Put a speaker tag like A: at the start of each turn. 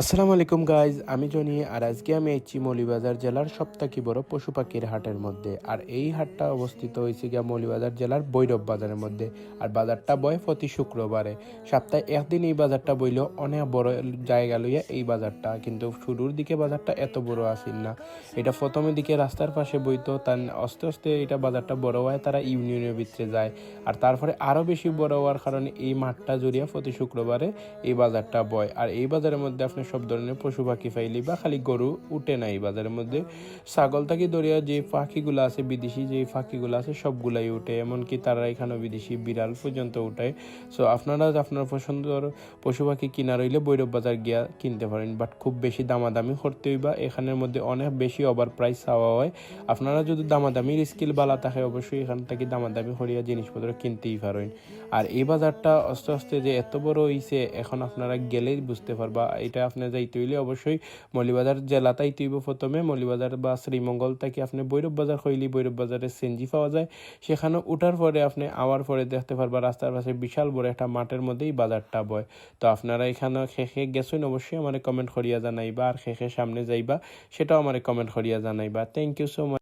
A: আসসালামু আলাইকুম গাইজ আমি জনি আর আজকে আমি এসেছি মৌলিবাজার জেলার সবথেকে বড় পশু পাখির হাটের মধ্যে। আর এই হাটটা অবস্থিত হয়েছে গিয়া মৌলিবাজার জেলার বৈরব বাজারের মধ্যে। আর বাজারটা বয় প্রতি শুক্রবারে। সপ্তাহে একদিন এই বাজারটা বইলেও অনেক বড় জায়গা লইয়া এই বাজারটা। কিন্তু শুরুর দিকে বাজারটা এত বড় আসিল না। এটা প্রথমের দিকে রাস্তার পাশে বইতো তার আস্তে আস্তে এটা বাজারটা বড় হয় তারা ইউনিয়নের ভিতরে যায়। আর তারপরে আরও বেশি বড় হওয়ার কারণে এই মাঠটা জড়িয়ে প্রতি শুক্রবারে এই বাজারটা বয়। আর এই বাজারের মধ্যে আপনি সব ধরনের পশু পাখি পাইলি বা খালি গরু উঠে নাই বাজারের মধ্যে। ছাগল থাকি দরিয়া যে পাখিগুলো আছে, বিদেশি যে পাখিগুলো আছে, সবগুলাই উঠে। এমনকি তারা এখানে বিদেশি বিড়াল পর্যন্ত উঠায় সো আপনারা আপনার পছন্দের পশু পাখি কিনা রইলে বৈরব বাজার গিয়া কিনতে পারেন। বাট খুব বেশি দামাদামি করতে হইবা। এখানের মধ্যে অনেক বেশি ওভার প্রাইস চাওয়া হয়। আপনারা যদি দামাদামির স্কিল বালা থাকে, অবশ্যই এখান থেকে দামাদামি করিয়া জিনিসপত্র কিনতেই পারেন। আর এই বাজারটা আস্তে আস্তে যে এত বড় হইছে, এখন আপনারা গেলেই বুঝতে পারবা। এটা আপনি যাইতে হইলে অবশ্যই মৌলিবাজার তাইতে হইব প্রথমে। মৌলিবাজার বা শ্রীমঙ্গল থেকে আপনি ভৈরব বাজার হইলি ভৈরব বাজারে সেনজি পাওয়া যায়। সেখানে উঠার পরে আপনি আওয়ার পরে দেখতে পারবা রাস্তার পাশে বিশাল বড় একটা মাঠের মধ্যেই বাজারটা বয়। তো আপনারা এখানে খেখে গেছেন অবশ্যই আমার কমেন্ট করিয়া জানাইবা আর খেখে সামনে যাইবা, সেটাও আমার কমেন্ট করিয়া জানাইবা। Thank you so much